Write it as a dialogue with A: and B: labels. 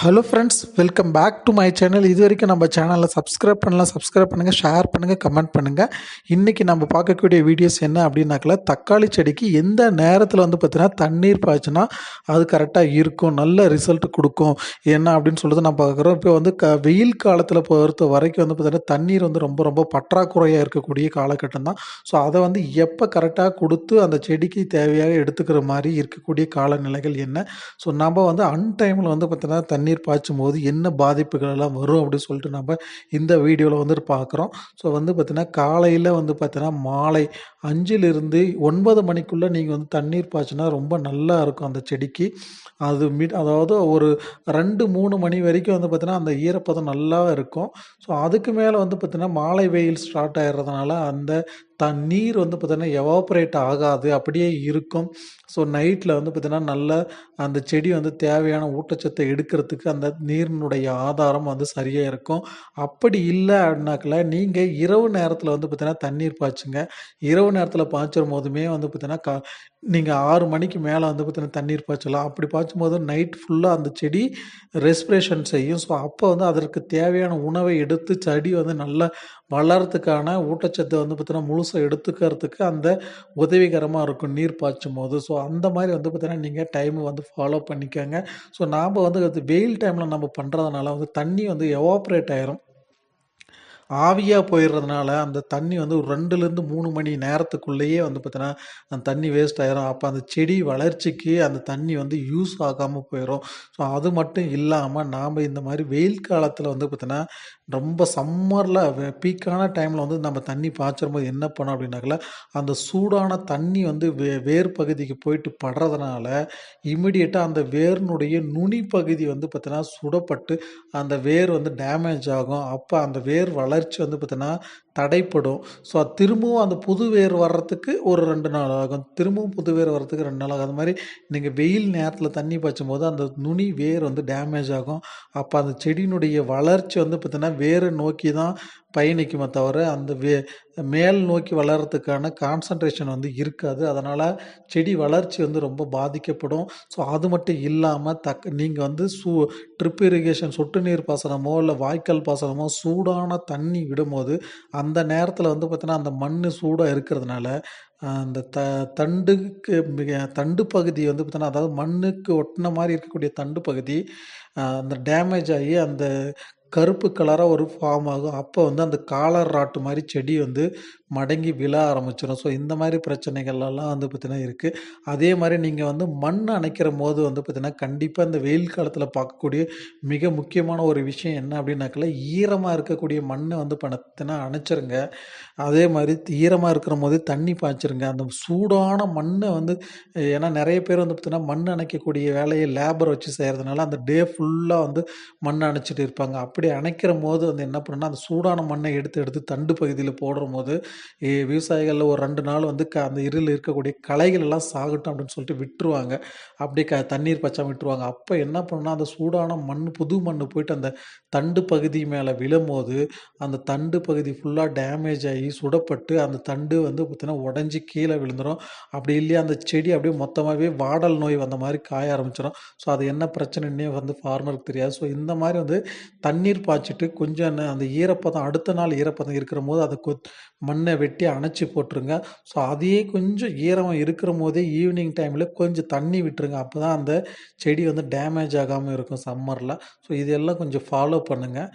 A: Hello friends welcome back to my channel இது வரைக்கும் நம்ம சேனலில் சப்ஸ்கிரைப் பண்ணலாம் சப்ஸ்கிரைப் பண்ணுங்கள் ஷேர் பண்ணுங்கள் கமெண்ட் பண்ணுங்கள் இன்றைக்கி நம்ம பார்க்கக்கூடிய வீடியோஸ் என்ன அப்படின்னாக்கல தக்காளி செடிக்கு எந்த நேரத்தில் வந்து பார்த்தீங்கன்னா தண்ணீர் பாய்ச்சினா அது கரெக்டாக இருக்கும் நல்ல ரிசல்ட் கொடுக்கும் என்ன அப்படின்னு சொல்லிட்டு நம்ம பார்க்குறோம். இப்போ வந்து க வெயில் காலத்தில் பொறுத்த வரைக்கும் வந்து பார்த்தீங்கன்னா தண்ணீர் வந்து ரொம்ப ரொம்ப பற்றாக்குறையாக இருக்கக்கூடிய காலகட்டம் தான். ஸோ அதை வந்து எப்போ கரெக்டாக கொடுத்து அந்த செடிக்கு தேவையாக எடுத்துக்கிற மாதிரி இருக்கக்கூடிய காலநிலைகள் என்ன? ஸோ நம்ம வந்து அன்டைமில் வந்து பார்த்தீங்கன்னா தண்ணீர் பாய்ச்சும் போது என்ன பாதிப்புகள் எல்லாம் வரும் அப்படின்னு சொல்லிட்டு நம்ம இந்த வீடியோவில் வந்துட்டு பார்க்குறோம். ஸோ வந்து பார்த்திங்கன்னா காலையில் வந்து பார்த்தீங்கன்னா மாலை அஞ்சிலிருந்து ஒன்பது மணிக்குள்ளே நீங்கள் வந்து தண்ணீர் பாய்ச்சினா ரொம்ப நல்லா இருக்கும் அந்த செடிக்கு. அது மிட் அதாவது ஒரு ரெண்டு மூணு மணி வரைக்கும் வந்து பார்த்திங்கன்னா அந்த ஈரப்பதம் நல்லா இருக்கும். ஸோ அதுக்கு மேலே வந்து பார்த்திங்கன்னா மாலை வெயில் ஸ்டார்ட் ஆகிறதுனால அந்த தண்ணீர் வந்து பார்த்திங்கன்னா எவாப்ரேட் ஆகாது அப்படியே இருக்கும். ஸோ நைட்டில் வந்து பார்த்திங்கன்னா நல்ல அந்த செடி வந்து தேவையான ஊட்டச்சத்தை எடுக்கிறதுக்கு அந்த நீரினுடைய ஆதாரம் வந்து சரியாக இருக்கும். அப்படி இல்லை அப்படின்னாக்கில் நீங்கள் இரவு நேரத்தில் வந்து பார்த்திங்கன்னா தண்ணீர் பாய்ச்சுங்க. இரவு நேரத்தில் பாய்ச்சும் போதுமே வந்து பார்த்திங்கன்னா க நீங்கள் ஆறு மணிக்கு மேலே வந்து பார்த்தீங்கன்னா தண்ணீர் பாய்ச்சலாம். அப்படி பாய்ச்சும் போது நைட் ஃபுல்லாக அந்த செடி ரெஸ்பிரேஷன் செய்யும். ஸோ அப்போ வந்து அதற்கு தேவையான உணவை எடுத்து செடி வந்து நல்லா வளர்கிறதுக்கான ஊட்டச்சத்தை வந்து பார்த்தீங்கன்னா முழுசாக எடுத்துக்கிறதுக்கு அந்த உதவிகரமாக இருக்கும் நீர் பாய்ச்சும் போது. ஸோ அந்த மாதிரி வந்து பார்த்தீங்கன்னா நீங்கள் டைமை வந்து ஃபாலோ பண்ணிக்கோங்க. ஸோ நாம் வந்து வெயில் வெயில் டைமில் நம்ம பண்ணுறதுனால வந்து தண்ணி வந்து எவாப்ரேட் ஆயிரும். ஆவியாக போயிடுறதுனால அந்த தண்ணி வந்து ஒரு ரெண்டுலேருந்து மூணு மணி நேரத்துக்குள்ளேயே வந்து பார்த்தீங்கன்னா அந்த தண்ணி வேஸ்ட் ஆயிரும். அப்போ அந்த செடி வளர்ச்சிக்கு அந்த தண்ணி வந்து யூஸ் ஆகாமல் போயிடும் ஸோ அது மட்டும் இல்லாமல் நாம் இந்த மாதிரி வெயில் காலத்தில் வந்து பார்த்தீங்கன்னா ரொம்ப சம்மரில் பீக்கான டைமில் வந்து நம்ம தண்ணி பாய்ச்சும் போது என்ன பண்ணோம் அப்படின்னாக்கல அந்த சூடான தண்ணி வந்து வே வேர் பகுதிக்கு போயிட்டு படுறதுனால இமிடியேட்டாக அந்த வேர்னுடைய நுனி பகுதி வந்து பார்த்தீங்கன்னா சுடப்பட்டு அந்த வேர் வந்து டேமேஜ் ஆகும். அப்போ அந்த வேர் வள வளர்ச்சி வந்து பார்த்தோன்னா தடைப்படும். ஸோ திரும்பவும் அந்த புது வேர் வர்றதுக்கு ஒரு ரெண்டு நாள் ஆகும். திரும்பவும் புது வேர் வர்றதுக்கு ரெண்டு நாள் ஆகும். அது மாதிரி நீங்கள் வெயில் நேரத்தில் தண்ணி பாய்ச்சும் போது அந்த நுனி வேர் வந்து டேமேஜ் ஆகும். அப்போ அந்த செடியினுடைய வளர்ச்சி வந்து பார்த்திங்கன்னா வேரை நோக்கி தான் பயணிக்குமே தவிர அந்த வே மேல் நோக்கி வளர்கிறதுக்கான கான்சன்ட்ரேஷன் வந்து இருக்காது. அதனால் செடி வளர்ச்சி வந்து ரொம்ப பாதிக்கப்படும். ஸோ அது மட்டும் இல்லாமல் தக் நீங்கள் வந்து சூ ட்ரிப் இரிகேஷன் சொட்டு நீர் பாசனமோ இல்லை வாய்க்கால் பாசனமோ சூடான தண்ணி விடும்போது அந்த அந்த நேரத்தில் வந்து பார்த்திங்கன்னா அந்த மண் சூடாக இருக்கிறதுனால அந்த த தண்டுக்கு மிக தண்டு பகுதி வந்து பார்த்தோன்னா அதாவது மண்ணுக்கு ஒட்டின மாதிரி இருக்கக்கூடிய தண்டு பகுதி அந்த டேமேஜ் ஆகி அந்த கருப்பு கலராக ஒரு ஃபார்ம் ஆகும். அப்போ வந்து அந்த காலர் ராட்டு மாதிரி செடி வந்து மடங்கி விழ ஆரம்பிச்சிடும் ஸோ இந்த மாதிரி பிரச்சனைகள்லாம் வந்து பார்த்திங்கன்னா இருக்குது அதே மாதிரி நீங்கள் வந்து மண் அணைக்கிற போது வந்து பார்த்திங்கன்னா கண்டிப்பாக இந்த வெயில் காலத்தில் பார்க்கக்கூடிய மிக முக்கியமான ஒரு விஷயம் என்ன அப்படின்னாக்கல ஈரமாக இருக்கக்கூடிய மண்ணை வந்து பார்த்தீங்கன்னா அணைச்சிருங்க. அதே மாதிரி ஈரமாக இருக்கிற போது தண்ணி பாய்ச்சிருங்க. அந்த சூடான மண்ணை வந்து ஏன்னா நிறைய பேர் வந்து பார்த்திங்கன்னா மண் அணைக்கக்கூடிய வேலையை லேபர் வச்சு செய்கிறதுனால அந்த டே ஃபுல்லாக வந்து மண் அணைச்சிட்டு இருப்பாங்க. அப்படி அணைக்கிற போது வந்து என்ன பண்ணுன்னா அந்த சூடான மண்ணை எடுத்து எடுத்து தண்டு பகுதியில் போடுற போது விவசாயிகளில் ஒரு ரெண்டு நாள் வந்து க அந்த இருளில் இருக்கக்கூடிய களைகள் எல்லாம் சாகட்டும் அப்படின்னு சொல்லிட்டு விட்டுருவாங்க. அப்படியே க தண்ணீர் பச்சாமல் விட்டுருவாங்க. அப்போ என்ன பண்ணால் அந்த சூடான மண் புது மண் போயிட்டு அந்த தண்டு பகுதி மேலே விழும்போது அந்த தண்டு பகுதி ஃபுல்லாக டேமேஜ் ஆகி சுடப்பட்டு அந்த தண்டு வந்து பார்த்திங்கன்னா உடஞ்சி கீழே விழுந்துடும் அப்படி இல்லையா அந்த செடி அப்படியே மொத்தமாகவே வாடல் நோய் வந்த மாதிரி காய ஆரம்பிச்சிடும் ஸோ அது என்ன பிரச்சனைன்னே வந்து ஃபார்மருக்கு தெரியாது. ஸோ இந்த மாதிரி வந்து தண்ணீர் பாய்ச்சிட்டு கொஞ்சம் அந்த ஈரப்பதம் அடுத்த நாள் ஈரப்பதம் இருக்கிற போது அதை கொத் மண்ணை வெட்டி அணைச்சி போட்டுருங்க. ஸோ அதையே கொஞ்சம் ஈரமாக இருக்கிற போதே ஈவினிங் டைமில் கொஞ்சம் தண்ணி விட்டுருங்க. அப்போ தான் அந்த செடி வந்து டேமேஜ் ஆகாமல் இருக்கும் சம்மரில் ஸோ இதெல்லாம் கொஞ்சம் ஃபாலோ பண்ணுங்கள்